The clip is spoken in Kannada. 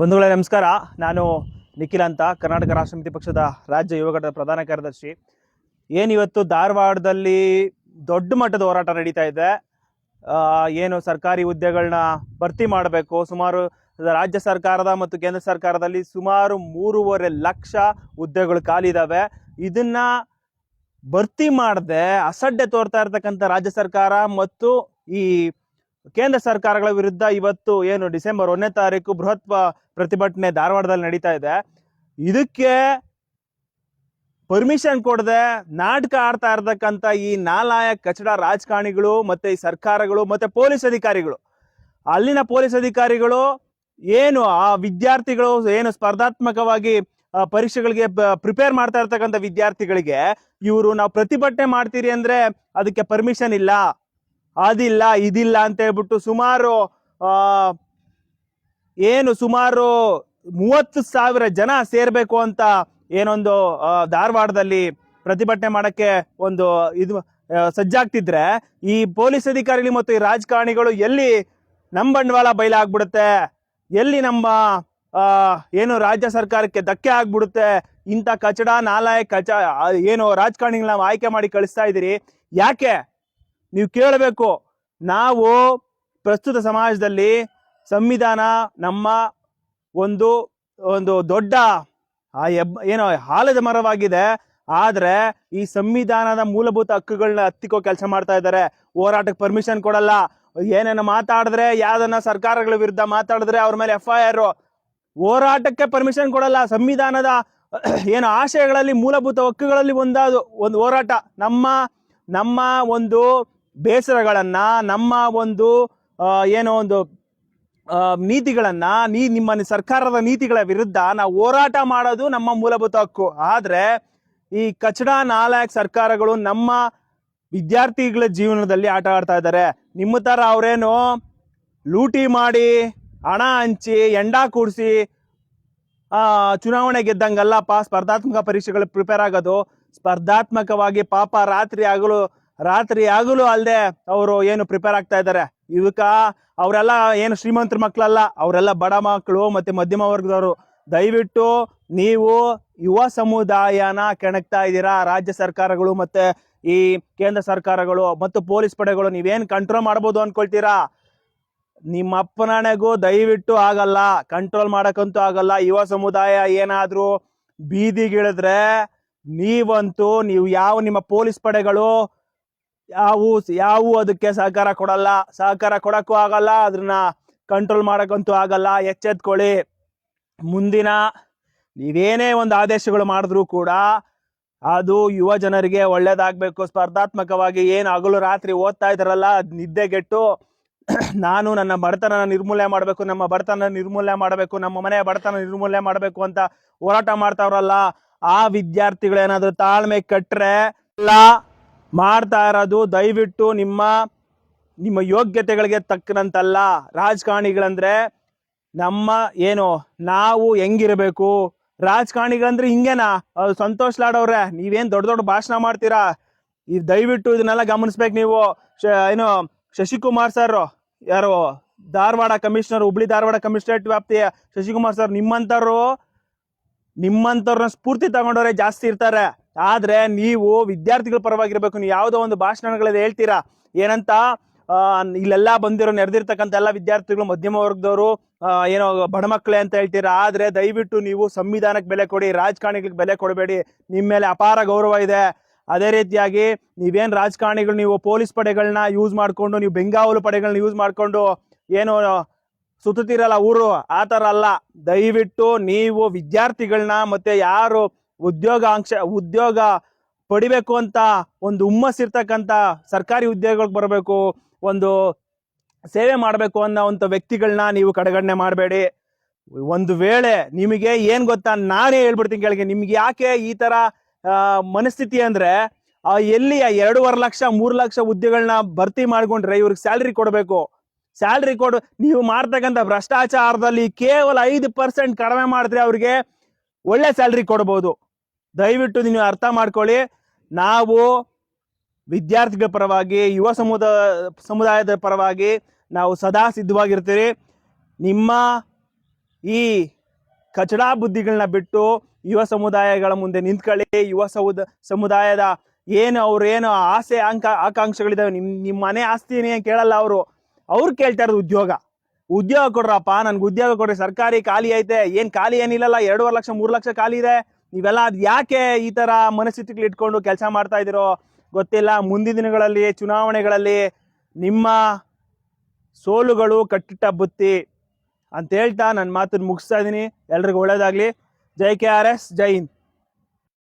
ಬಂಧುಗಳೇ, ನಮಸ್ಕಾರ. ನಾನು ನಿಖಿಲ್ ಅಂತ. ಕರ್ನಾಟಕ ರಾಷ್ಟ್ರ ಸಮಿತಿ ಪಕ್ಷದ ರಾಜ್ಯ ಯುವ ಘಟಕದ ಪ್ರಧಾನ ಕಾರ್ಯದರ್ಶಿ. ಏನಿವತ್ತು ಧಾರವಾಡದಲ್ಲಿ ದೊಡ್ಡ ಮಟ್ಟದ ಹೋರಾಟ ನಡೀತಾ ಇದೆ. ಏನು ಸರ್ಕಾರಿ ಹುದ್ದೆಗಳನ್ನ ಭರ್ತಿ ಮಾಡಬೇಕು. ಸುಮಾರು ರಾಜ್ಯ ಸರ್ಕಾರದ ಮತ್ತು ಕೇಂದ್ರ ಸರ್ಕಾರದಲ್ಲಿ ಸುಮಾರು ಮೂರುವರೆ ಲಕ್ಷ ಹುದ್ದೆಗಳು ಖಾಲಿ ಇದಾವೆ. ಇದನ್ನ ಭರ್ತಿ ಮಾಡದೆ ಅಸಡ್ಡೆ ತೋರ್ತಾ ಇರ್ತಕ್ಕಂಥ ರಾಜ್ಯ ಸರ್ಕಾರ ಮತ್ತು ಈ ಕೇಂದ್ರ ಸರ್ಕಾರಗಳ ವಿರುದ್ಧ ಇವತ್ತು ಏನು ಡಿಸೆಂಬರ್ ಒಂದನೇ ತಾರೀಕು ಬೃಹತ್ ಪ್ರತಿಭಟನೆ ಧಾರವಾಡದಲ್ಲಿ ನಡೀತಾ ಇದೆ. ಇದಕ್ಕೆ ಪರ್ಮಿಷನ್ ಕೊಡದೆ ನಾಟಕ ಆಡ್ತಾ ಇರ್ತಕ್ಕಂಥ ಈ ನಾಲಾಯಕ್ ಕಚಡ ರಾಜಕಾರಣಿಗಳು ಮತ್ತೆ ಈ ಸರ್ಕಾರಗಳು ಮತ್ತೆ ಪೊಲೀಸ್ ಅಧಿಕಾರಿಗಳು. ಅಲ್ಲಿನ ಪೊಲೀಸ್ ಅಧಿಕಾರಿಗಳು ಏನು ಆ ವಿದ್ಯಾರ್ಥಿಗಳು ಏನು ಸ್ಪರ್ಧಾತ್ಮಕವಾಗಿ ಪರೀಕ್ಷೆಗಳಿಗೆ ಪ್ರಿಪೇರ್ ಮಾಡ್ತಾ ಇರ್ತಕ್ಕಂಥ ವಿದ್ಯಾರ್ಥಿಗಳಿಗೆ ಇವರು ನಾವು ಪ್ರತಿಭಟನೆ ಮಾಡ್ತೀರಿ ಅಂದ್ರೆ ಅದಕ್ಕೆ ಪರ್ಮಿಷನ್ ಇಲ್ಲ. ಅದಿಲ್ಲ, ಇದಿಲ್ಲ ಅಂತ ಹೇಳ್ಬಿಟ್ಟು ಸುಮಾರು ಏನು ಸುಮಾರು ಮೂವತ್ತು ಸಾವಿರ ಜನ ಸೇರ್ಬೇಕು ಅಂತ ಏನೊಂದು ಧಾರವಾಡದಲ್ಲಿ ಪ್ರತಿಭಟನೆ ಮಾಡಕ್ಕೆ ಒಂದು ಇದು ಸಜ್ಜಾಗ್ತಿದ್ರೆ ಈ ಪೊಲೀಸ್ ಅಧಿಕಾರಿಗಳು ಮತ್ತು ಈ ರಾಜಕಾರಣಿಗಳು ಎಲ್ಲಿ ನಮ್ಮ ಬಂಡವಾಳ ಬಯಲಾಗ್ಬಿಡುತ್ತೆ, ಎಲ್ಲಿ ನಮ್ಮ ಏನು ರಾಜ್ಯ ಸರ್ಕಾರಕ್ಕೆ ಧಕ್ಕೆ ಆಗ್ಬಿಡುತ್ತೆ, ಇಂಥ ಕಚಡ ನಾಲಾಯ ಕಚ ಏನು ರಾಜಕಾರಣಿಗಳನ್ನ ನಾವು ಆಯ್ಕೆ ಮಾಡಿ ಕಳಿಸ್ತಾ ಇದ್ದೀರಿ, ಯಾಕೆ ನೀವು ಕೇಳಬೇಕು. ನಾವು ಪ್ರಸ್ತುತ ಸಮಾಜದಲ್ಲಿ ಸಂವಿಧಾನ ನಮ್ಮ ಒಂದು ಒಂದು ದೊಡ್ಡ, ಆ ಎಬ್- ಏನೋ ಹಾಲದ ಮರವಾಗಿದೆ. ಆದರೆ ಈ ಸಂವಿಧಾನದ ಮೂಲಭೂತ ಹಕ್ಕುಗಳನ್ನ ಹತ್ತಿಕ್ಕೋ ಕೆಲಸ ಮಾಡ್ತಾ ಇದ್ದಾರೆ. ಹೋರಾಟಕ್ಕೆ ಪರ್ಮಿಷನ್ ಕೊಡಲ್ಲ. ಏನೇನು ಮಾತಾಡಿದ್ರೆ, ಯಾವ್ದನ್ನ ಸರ್ಕಾರಗಳ ವಿರುದ್ಧ ಮಾತಾಡಿದ್ರೆ ಅವ್ರ ಮೇಲೆ ಎಫ್ ಐ ಆರ್ ಹೋರಾಟಕ್ಕೆ ಪರ್ಮಿಷನ್ ಕೊಡಲ್ಲ. ಸಂವಿಧಾನದ ಏನು ಆಶಯಗಳಲ್ಲಿ ಮೂಲಭೂತ ಹಕ್ಕುಗಳಲ್ಲಿ ಒಂದಾದ, ಒಂದು ಹೋರಾಟ. ನಮ್ಮ ನಮ್ಮ ಒಂದು ಬೇಸರಗಳನ್ನ, ನಮ್ಮ ಒಂದು ಏನೋ ಒಂದು ನೀತಿಗಳನ್ನು, ನೀ ನಿಮ್ಮ ಸರ್ಕಾರದ ನೀತಿಗಳ ವಿರುದ್ಧ ನಾವು ಹೋರಾಟ ಮಾಡೋದು ನಮ್ಮ ಮೂಲಭೂತ ಹಕ್ಕು. ಆದರೆ, ಈ ಕಚಡ ನಾಲ್ಕು ಸರ್ಕಾರಗಳು ನಮ್ಮ ವಿದ್ಯಾರ್ಥಿಗಳ ಜೀವನದಲ್ಲಿ ಆಟ ಆಡ್ತಾ ಇದ್ದಾರೆ. ನಿಮ್ಮ ತರ ಅವರೇನು ಲೂಟಿ ಮಾಡಿ, ಹಣ ಹಂಚಿ, ಎಂಡ ಕೂಡಿಸಿ ಚುನಾವಣೆ ಗೆದ್ದಂಗಲ್ಲಪ್ಪ ಸ್ಪರ್ಧಾತ್ಮಕ ಪರೀಕ್ಷೆಗಳು ಪ್ರಿಪೇರ್ ಆಗೋದು, ಸ್ಪರ್ಧಾತ್ಮಕವಾಗಿ ಪಾಪ ರಾತ್ರಿ ಆಗಲು ರಾತ್ರಿ ಆಗಲೂ ಅಲ್ಲದೆ ಅವರು ಏನು ಪ್ರಿಪೇರ್ ಆಗ್ತಾ ಇದ್ದಾರೆ. ಇವಕ್ಕ ಅವರೆಲ್ಲ ಏನು ಶ್ರೀಮಂತರ ಮಕ್ಕಳಲ್ಲ, ಅವರೆಲ್ಲ ಬಡ ಮಕ್ಕಳು ಮತ್ತೆ ಮಧ್ಯಮ ವರ್ಗದವರು. ದಯವಿಟ್ಟು ನೀವು ಯುವ ಸಮುದಾಯನ ಕೆಣಕ್ತಾ ಇದ್ದೀರಾ, ರಾಜ್ಯ ಸರ್ಕಾರಗಳು ಮತ್ತೆ ಈ ಕೇಂದ್ರ ಸರ್ಕಾರಗಳು ಮತ್ತು ಪೊಲೀಸ್ ಪಡೆಗಳು, ನೀವೇನು ಕಂಟ್ರೋಲ್ ಮಾಡ್ಬೋದು ಅಂದ್ಕೊಳ್ತೀರಾ ನಿಮ್ಮ ಅಪ್ಪನಾಣೆಗೂ ದಯವಿಟ್ಟು ಆಗಲ್ಲ ಕಂಟ್ರೋಲ್ ಮಾಡೋಕ್ಕಂತೂ ಆಗಲ್ಲ. ಯುವ ಸಮುದಾಯ ಏನಾದರೂ ಬೀದಿಗಿಳಿದ್ರೆ ನೀವಂತೂ ನೀವು ಯಾವ ನಿಮ್ಮ ಪೊಲೀಸ್ ಪಡೆಗಳು ಯಾವ ಯಾವ ಅದಕ್ಕೆ ಸಹಕಾರ ಕೊಡಲ್ಲ. ಸಹಕಾರ ಕೊಡಕ್ಕೂ ಆಗಲ್ಲ ಅದನ್ನ ಕಂಟ್ರೋಲ್ ಮಾಡೋಕ್ಕಂತೂ ಆಗಲ್ಲ. ಎಚ್ಚೆತ್ಕೊಳ್ಳಿ. ಮುಂದಿನ ನೀವೇನೇ ಒಂದು ಆದೇಶಗಳು ಮಾಡಿದ್ರೂ ಕೂಡ ಅದು ಯುವ ಜನರಿಗೆ ಒಳ್ಳೇದಾಗ್ಬೇಕು. ಸ್ಪರ್ಧಾತ್ಮಕವಾಗಿ ಏನು ಹಗಲು ರಾತ್ರಿ ಓದ್ತಾ ಇದ್ರಲ್ಲ ಅದ್ ನಿದ್ದೆಗೆಟ್ಟು ನಾನು ನನ್ನ ಬಡತನ ನಿರ್ಮೂಲನೆ ಮಾಡಬೇಕು, ನಮ್ಮ ಬಡತನ ನಿರ್ಮೂಲನೆ ಮಾಡಬೇಕು, ನಮ್ಮ ಮನೆಯ ಬಡತನ ನಿರ್ಮೂಲನೆ ಮಾಡಬೇಕು ಅಂತ ಹೋರಾಟ ಮಾಡ್ತಾವ್ರಲ್ಲ, ಆ ವಿದ್ಯಾರ್ಥಿಗಳೇನಾದ್ರೂ ತಾಳ್ಮೆ ಕಟ್ಟರೆ ಎಲ್ಲ ಮಾಡ್ತಾ ಇರೋದು ದಯವಿಟ್ಟು ನಿಮ್ಮ ನಿಮ್ಮ ಯೋಗ್ಯತೆಗಳಿಗೆ ತಕ್ಕನಂತಲ್ಲ. ರಾಜಕಾರಣಿಗಳಂದ್ರೆ ನಮ್ಮ ಏನು, ನಾವು ಹೆಂಗಿರಬೇಕು? ರಾಜಕಾರಣಿಗಳಂದ್ರೆ ಹಿಂಗೇನಾ? ಸಂತೋಷ್ ಲಾಡವ್ರೆ ನೀವೇನ್ ದೊಡ್ಡ ದೊಡ್ಡ ಭಾಷಣ ಮಾಡ್ತೀರಾ? ಈ ದಯವಿಟ್ಟು ಇದನ್ನೆಲ್ಲ ಗಮನಿಸ್ಬೇಕು ನೀವು. ಶ- ಏನು, ಶಶಿಕುಮಾರ್ ಸರ್, ಯಾರು, ಧಾರವಾಡ ಕಮಿಷನರ್, ಹುಬ್ಳಿ ಧಾರವಾಡ ಕಮಿಷನರೇಟ್ ವ್ಯಾಪ್ತಿಯ ಶಶಿಕುಮಾರ್ ಸರ್, ನಿಮ್ಮಂಥವ್ರು, ನಿಮ್ಮಂಥವ್ರನ್ನ ಸ್ಫೂರ್ತಿ ತಗೊಂಡವ್ರೆ ಜಾಸ್ತಿ ಇರ್ತಾರೆ. ಆದ್ರೆ ನೀವು ವಿದ್ಯಾರ್ಥಿಗಳ ಪರವಾಗಿರಬೇಕು, ನೀವು ಯಾವುದೋ ಒಂದು ಭಾಷಣಗಳಲ್ಲಿ ಹೇಳ್ತೀರಾ? ಏನಂತ ಇಲ್ಲೆಲ್ಲ ಬಂದಿರೋ, ನೆರೆದಿರ್ತಕ್ಕಂಥ ಎಲ್ಲ ವಿದ್ಯಾರ್ಥಿಗಳು, ಮಧ್ಯಮ ವರ್ಗದವರು ಏನೋ ಬಡ ಅಂತ ಹೇಳ್ತೀರಾ? ಆದರೆ ದಯವಿಟ್ಟು ನೀವು ಸಂವಿಧಾನಕ್ಕೆ ಬೆಲೆ ಕೊಡಿ, ರಾಜಕಾರಣಿಗಳಿಗೆ ಬೆಲೆ ಕೊಡಬೇಡಿ. ನಿಮ್ಮ ಮೇಲೆ ಅಪಾರ ಗೌರವ ಇದೆ. ಅದೇ ರೀತಿಯಾಗಿ ನೀವೇನು ರಾಜಕಾರಣಿಗಳು, ನೀವು ಪೊಲೀಸ್ ಪಡೆಗಳನ್ನ ಯೂಸ್ ಮಾಡ್ಕೊಂಡು, ನೀವು ಬೆಂಗಾವಲು ಪಡೆಗಳನ್ನ ಯೂಸ್ ಮಾಡ್ಕೊಂಡು, ಏನು ಸುತ್ತುತ್ತೀರಲ್ಲ ಊರು, ಆ ಥರ ಅಲ್ಲ. ದಯವಿಟ್ಟು ನೀವು ವಿದ್ಯಾರ್ಥಿಗಳನ್ನ ಮತ್ತೆ ಯಾರು ಉದ್ಯೋಗಾಂಶ, ಉದ್ಯೋಗ ಪಡಿಬೇಕು ಅಂತ ಒಂದು ಹುಮ್ಮಸ್ಸಿರ್ತಕ್ಕಂಥ ಸರ್ಕಾರಿ ಉದ್ಯೋಗಗಳಿಗೆ ಬರಬೇಕು, ಒಂದು ಸೇವೆ ಮಾಡಬೇಕು ಅನ್ನೋ ಅಂಥ ವ್ಯಕ್ತಿಗಳನ್ನ ನೀವು ಕಡೆಗಣನೆ ಮಾಡಬೇಡಿ. ಒಂದು ವೇಳೆ ನಿಮಗೆ ಏನು ಗೊತ್ತಾ ನಾನೇ ಹೇಳ್ಬಿಡ್ತೀನಿ ಕೆಳಗೆ, ನಿಮ್ಗೆ ಯಾಕೆ ಈ ತರ ಮನಸ್ಥಿತಿ ಅಂದ್ರೆ ಎಲ್ಲಿ ಎರಡೂವರೆ ಲಕ್ಷ, ಮೂರು ಲಕ್ಷ ಹುದ್ದೆಗಳನ್ನ ಭರ್ತಿ ಮಾಡ್ಕೊಂಡ್ರೆ ಇವ್ರಿಗೆ ಸ್ಯಾಲ್ರಿ ಕೊಡಬೇಕು. ಸ್ಯಾಲ್ರಿ ಕೊಡು, ನೀವು ಮಾಡ್ತಕ್ಕಂಥ ಭ್ರಷ್ಟಾಚಾರದಲ್ಲಿ ಕೇವಲ ಐದು ಪರ್ಸೆಂಟ್ ಕಡಿಮೆ ಮಾಡಿದ್ರೆ ಅವ್ರಿಗೆ ಒಳ್ಳೆ ಸ್ಯಾಲ್ರಿ ಕೊಡ್ಬೋದು. ದಯವಿಟ್ಟು ನೀವು ಅರ್ಥ ಮಾಡ್ಕೊಳ್ಳಿ. ನಾವು ವಿದ್ಯಾರ್ಥಿಗಳ ಪರವಾಗಿ, ಯುವ ಸಮುದಾಯ ಸಮುದಾಯದ ಪರವಾಗಿ ನಾವು ಸದಾ ಸಿದ್ಧವಾಗಿರ್ತೀರಿ. ನಿಮ್ಮ ಈ ಕಚಡಾ ಬುದ್ಧಿಗಳನ್ನ ಬಿಟ್ಟು ಯುವ ಸಮುದಾಯಗಳ ಮುಂದೆ ನಿಂತ್ಕೊಳ್ಳಿ. ಯುವ ಸಮುದ ಸಮುದಾಯದ ಏನು ಅವ್ರ ಏನು ಆಸೆ, ಅಂಕ, ಆಕಾಂಕ್ಷೆಗಳಿದಾವೆ ನಿಮ್ಮ ನಿಮ್ಮ ಮನೆ ಆಸ್ತಿನೇ ಕೇಳಲ್ಲ ಅವರು. ಅವ್ರು ಕೇಳ್ತಾ ಇರೋದು ಉದ್ಯೋಗ. ಉದ್ಯೋಗ ಕೊಡ್ರಪ್ಪ, ನನ್ಗೆ ಉದ್ಯೋಗ ಕೊಡ್ರಿ, ಸರ್ಕಾರಿ ಖಾಲಿ ಐತೆ. ಏನು ಖಾಲಿ ಏನಿಲ್ಲಲ್ಲ, ಎರಡೂವರೆ ಲಕ್ಷ, ಮೂರು ಲಕ್ಷ ಖಾಲಿ ಇದೆ. ನೀವೆಲ್ಲ ಅದು ಯಾಕೆ ಈ ತರ ಮನಸ್ಥಿತಿಗಳು ಇಟ್ಕೊಂಡು ಕೆಲಸ ಮಾಡ್ತಾ ಇದ್ದೀರೋ ಗೊತ್ತಿಲ್ಲ. ಮುಂದಿನ ದಿನಗಳಲ್ಲಿ, ಚುನಾವಣೆಗಳಲ್ಲಿ ನಿಮ್ಮ ಸೋಲುಗಳು ಕಟ್ಟಿಟ್ಟ ಬುತ್ತಿ ಅಂತ ಹೇಳ್ತಾ ನನ್ನ ಮಾತನ್ನು ಮುಗಿಸ್ತಾ ಇದ್ದೀನಿ. ಎಲ್ರಿಗೂ ಒಳ್ಳೇದಾಗ್ಲಿ. ಜೈ ಕೆ ಆರ್ ಎಸ್, ಜೈ ಹಿಂದ್.